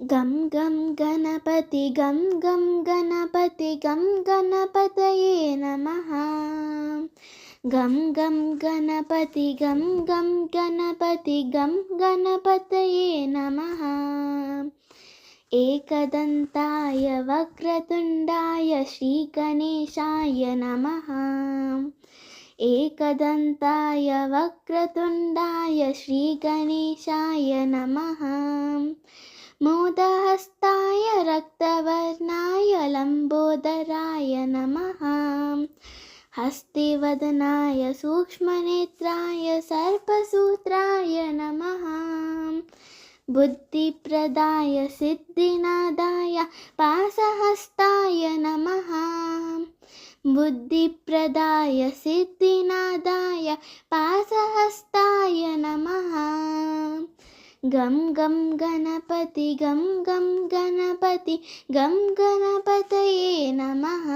గం గం గణపతి గం గం గణపతి గం గణపతయే నమ. గం గం గణపతి గం గం గణపతి గం గణపతయే నమ. ఏకదంతాయ వక్రతుండాయ శ్రీగణేశాయ నమ. ఏకదంతాయ వక్రతుండాయ శ్రీగణేశాయ నమ. मोदहस्ताय रक्तवर्णाय लम्बोदराय नमः। हस्तिवदनाय सूक्ष्मनेत्राय सर्पसूत्राय नमः। बुद्धिप्रदाय सिद्धिनादाय पासहस्ताय नमः। बुद्धिप्रदाय सिद्धिनादाय पासहस्ताय गं गं गणपति गं गं गणपति गं गणपतये नमः।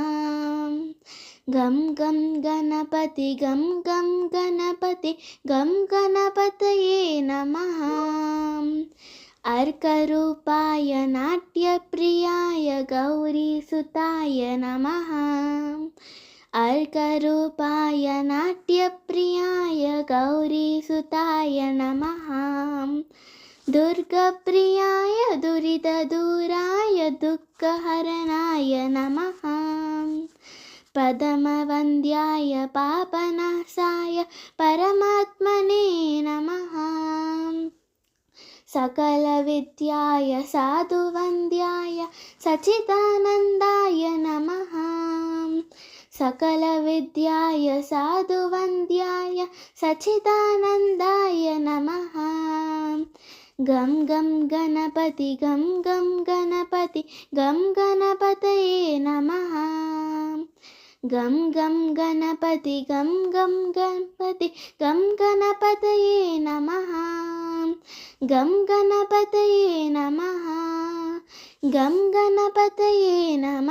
गं गं गणपति गं गं गणपति गं गणपतये नमः। अर्करूपाय नाट्यप्रियाय गौरीसुताय नमः। अर्करूपाय नाट्यप्रियाय गौरीसुताय नमः दुर्गप्रियाय दुरितदूराय दुःखहरणाय नमः पदमवन्द्याय पापनाशाय परमात्मने नमः सकलविद्याय साधुवन्द्याय सच्चिदानन्दाय नमः सकलविद्याय साधुवन्द्याय सच्चिदानन्दाय नमः గం గం గణపతి గం గం గణపతి గం గణపతయే నమ. గం గం గణపతి గం గం గణపతి గం గణపతయే నమ. గం గణపతయే నమ. గం గణపతయే నమ.